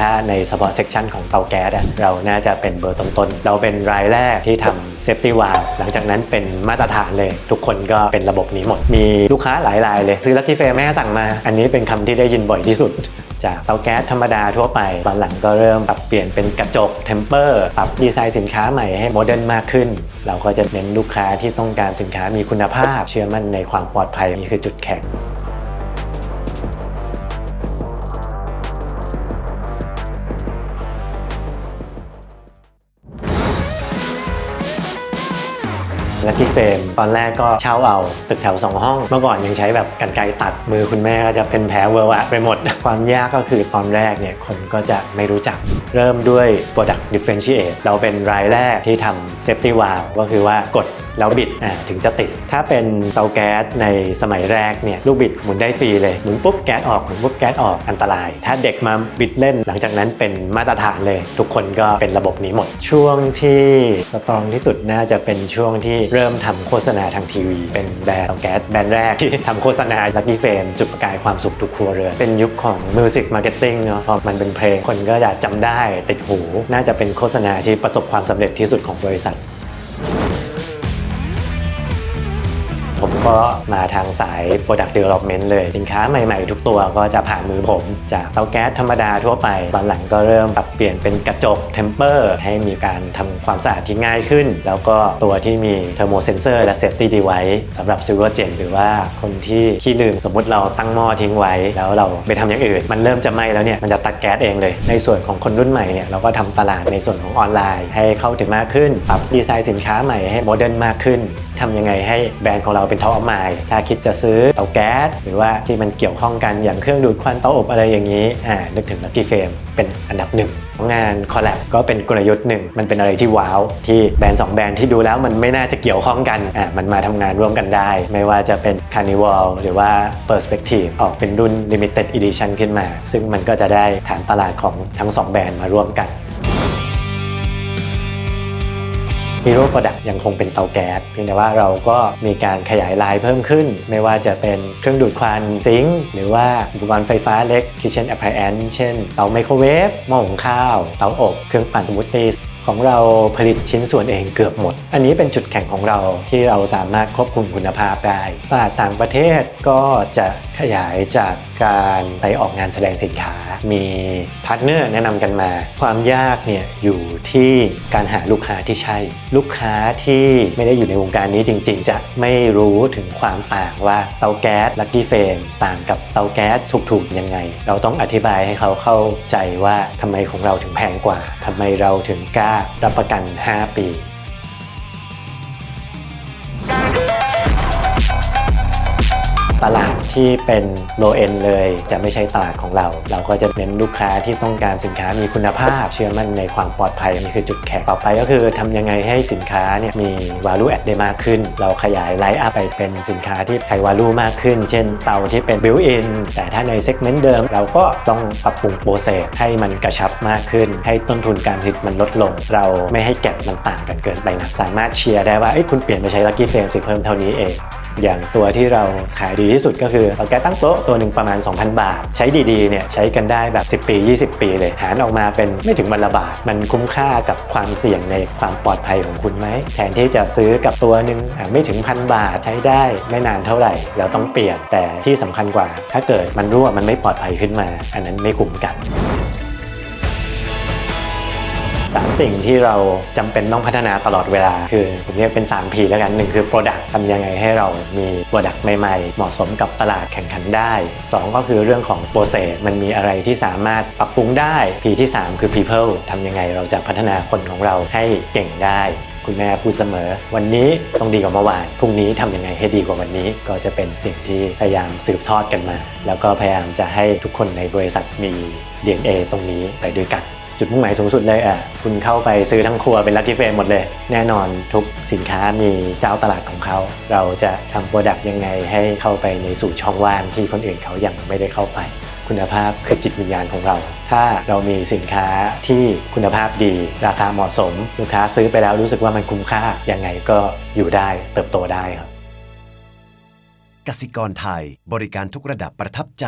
ถ้าในเฉพาะเซกชันของเตาแก๊สอะเราน่าจะเป็นเบอร์ต้นๆ เราเป็นรายแรกที่ทำเซฟตี้วาลหลังจากนั้นเป็นมาตรฐานเลย ทุกคนก็เป็นระบบนี้หมด มีลูกค้าหลายรายเลย ซื้อลักกี้เฟรแม่สั่งมา อันนี้เป็นคำที่ได้ยินบ่อยที่สุด จากเตาแก๊สธรรมดาทั่วไป ตอนหลังก็เริ่มปรับเปลี่ยนเป็นกระจกเทมเปอร์ปรับดีไซน์สินค้าใหม่ให้โมเดิร์นมากขึ้น เราก็จะเน้นลูกค้าที่ต้องการสินค้ามีคุณภาพ เชื่อมั่นในความปลอดภัยนี่คือจุดแข็ง และที่เฟรมตอนแรกก็เช่าเอาตึกแถว 2 ห้อง เมื่อก่อนยังใช้แบบกันไกตัดมือคุณแม่ก็จะเป็นแผลเวอะวะไปหมด ความยากก็คือตอนแรกเนี่ยคนก็จะไม่รู้จัก เริ่มด้วย Product Differentiate เราเป็นรายแรกที่ทำ Safety Valve ก็คือว่ากดแล้วบิดอ่าถึงจะติด ถ้าเป็นเตาแก๊สในสมัยแรกเนี่ยลูกบิดหมุนได้ฟรีเลยหมุนปุ๊บแก๊สออกหมุนปุ๊บแก๊สออกอันตราย ถ้าเด็กมาบิดเล่นหลังจากนั้นเป็นมาตรฐานเลย ทุกคนก็เป็นระบบนี้หมด ช่วงที่สตรองที่สุดน่าจะเป็นช่วงที่เริ่มทำโฆษณาทางทีวี เป็นแบรนด์แก๊สแบรนด์แรกที่ทำโฆษณาลักกี้เฟมจุดประกายความสุขทุกครัวเรือนเป็นยุคของมิวสิกมาร์เก็ตติ้งเนาะพอมันเป็นเพลงคนก็จะจำได้ติดหู น่าจะเป็นโฆษณาที่ประสบความสำเร็จที่สุดของบริษัท ก็มาทางสาย Product Development เลย สินค้าใหม่ๆ ทุกตัวก็จะผ่านมือผม จากเตาแก๊สธรรมดาทั่วไป ตอนหลังก็เริ่มปรับเปลี่ยนเป็นกระจก Temper ให้มีการทำความสะอาดที่ง่ายขึ้น แล้วก็ตัวที่มี Thermo Sensor และ Safety Device สำหรับ Silver Gen หรือว่าคนที่ขี้ลืมสมมุติเราตั้งหม้อทิ้งไว้ แล้วเราไปทำอย่างอื่น มันเริ่มจะไหม้แล้วเนี่ยมันจะตัดแก๊สเองเลย ในส่วนของคนรุ่นใหม่เนี่ยเราก็ทำตลาดในส่วนของออนไลน์ ให้เข้าถึงมากขึ้นปรับดีไซน์สินค้าใหม่ให้โมเดิร์นมากขึ้นทำยังไงให้แบรนด์ของเราเป็นท็อปออฟมาถ้าคิดจะซื้อเตาแก๊ส หรือว่าที่มันเกี่ยวข้องกันอย่างเครื่องดูดควันเตาอบอะไรอย่างนี้อ่านึกถึง Lucky Frame เป็นอันดับหนึ่งงานคอลแลบก็เป็นกลยุทธ์หนึ่ง มันเป็นอะไรที่ว้าว ที่แบรนด์ 2 แบรนด์ที่ดูแล้วมันไม่น่าจะเกี่ยวข้องกันอ่ามันมาทำงานร่วมกันได้ ไม่ว่าจะเป็น Carnival หรือว่า Perspective ออกเป็นรุ่น Limited Edition ขึ้นมา ซึ่งมันก็จะได้ฐานตลาดของทั้งสองแบรนด์มาร่วมกัน ฮีโร่โปรดักยังคงเป็นเตาแก๊สเพียงแต่ว่าเราก็มีการขยายลายเพิ่มขึ้น ไม่ว่าจะเป็นเครื่องดูดควันซิงค์หรือว่าอุปกรณ์ไฟฟ้าเล็ก Kitchen Appliance เช่นเตาไมโครเวฟหม้อหุงข้าว เตาอบ เครื่องปั่นสมูทตี้ ของเราผลิตชิ้นส่วนเองเกือบหมด อันนี้เป็นจุดแข็งของเราที่เราสามารถควบคุมคุณภาพได้ตลาดต่างประเทศก็จะขยายจากการไปออกงานแสดงสินค้า มีพาร์ทเนอร์แนะนำกันมา ความยากเนี่ยอยู่ที่การหาลูกค้าที่ใช่ ลูกค้าที่ไม่ได้อยู่ในวงการนี้จริง ๆ จะไม่รู้ถึงความต่างว่าเตาแก๊สลักกี้เฟมต่างกับเตาแก๊สถูกๆยังไง เราต้องอธิบายให้เขาเข้าใจว่าทำไมของเราถึงแพงกว่าทำไมเราถึงกล้ารับประกัน 5 ปี ตลาดที่เป็น low end เลย จะไม่ใช่ตลาดของเรา เราก็จะเน้นลูกค้าที่ต้องการสินค้ามีคุณภาพ เชื่อมั่นในความปลอดภัยนี่คือจุดแข็งต่อไปก็คือทำยังไงให้สินค้าเนี่ยมี value add ได้มากขึ้น เราขยายไลฟ์อัพไปเป็นสินค้าที่ไฮ value มากขึ้น เช่นเตาที่เป็น built in แต่ถ้าในเซกเมนต์เดิม เราก็ต้องปรับปรุงโปรเซสให้มันกระชับมากขึ้น ให้ต้นทุนการผลิตมันลดลง เราไม่ให้แก็บมันต่างกันเกินไปนะสามารถเชียร์ได้ว่าเอ้คุณเปลี่ยนไปใช้ Lucky Frame สิเพิ่มเท่านี้เอง อย่างตัวที่เราขายดีที่สุดก็คือเตาแก๊สตั้งโต๊ะตัวหนึ่งประมาณ 2,000 บาท ใช้ดีๆเนี่ยใช้กันได้แบบ 10 ปี 20 ปีเลยหารออกมาเป็นไม่ถึงวันละบาท มันคุ้มค่ากับความเสี่ยงในความปลอดภัยของคุณไหมแทนที่จะซื้อกับตัวหนึ่งไม่ถึงพันบาทใช้ได้ไม่นานเท่าไหร่เราต้องเปลี่ยนแต่ที่สำคัญกว่า ถ้าเกิดมันรั่วมันไม่ปลอดภัยขึ้นมา อันนั้นไม่คุ้มกัน สามสิ่งที่เราจำเป็นต้องพัฒนาตลอดเวลา คือผมเรียกเป็น 3P แล้วกันหนึ่งคือ Product ทำยังไงให้เรามี Product ใหม่ๆ เหมาะสมกับตลาดแข่งขันได้ 2 ก็คือเรื่องของ Process มันมีอะไรที่สามารถปรับปรุงได้ P ที่ 3 คือ People ทำยังไงเราจะพัฒนาคนของเราให้เก่งได้คุณแม่พูดเสมอ วันนี้ต้องดีกว่าเมื่อวาน พรุ่งนี้ทำยังไงให้ดีกว่าวันนี้ ก็จะเป็นสิ่งที่พยายามสืบทอดกันมา แล้วก็พยายามจะให้ทุกคนในบริษัทมี DNA ตรงนี้ไปด้วยกัน จุดมุ่งหมายสูงสุดเลยอะคุณเข้าไปซื้อทั้งครัวเป็นลั c กี้เฟรมหมดเลย แน่นอนทุกสินค้ามีเจ้าตลาดของเขา เราจะทำโปรดักต์ยังไงให้เข้าไปในสู่ช่องว่างที่คนอื่นเขายังไม่ได้เข้าไป คุณภาพคือจิตวิญญาณของเรา ถ้าเรามีสินค้าที่คุณภาพดี ราคาเหมาะสม ลูกค้าซื้อไปแล้วรู้สึกว่ามันคุ้มค่ายังไงก็อยู่ได้เติบโตได้ครับกสิกรไทยบริการทุกระดับประทับใจ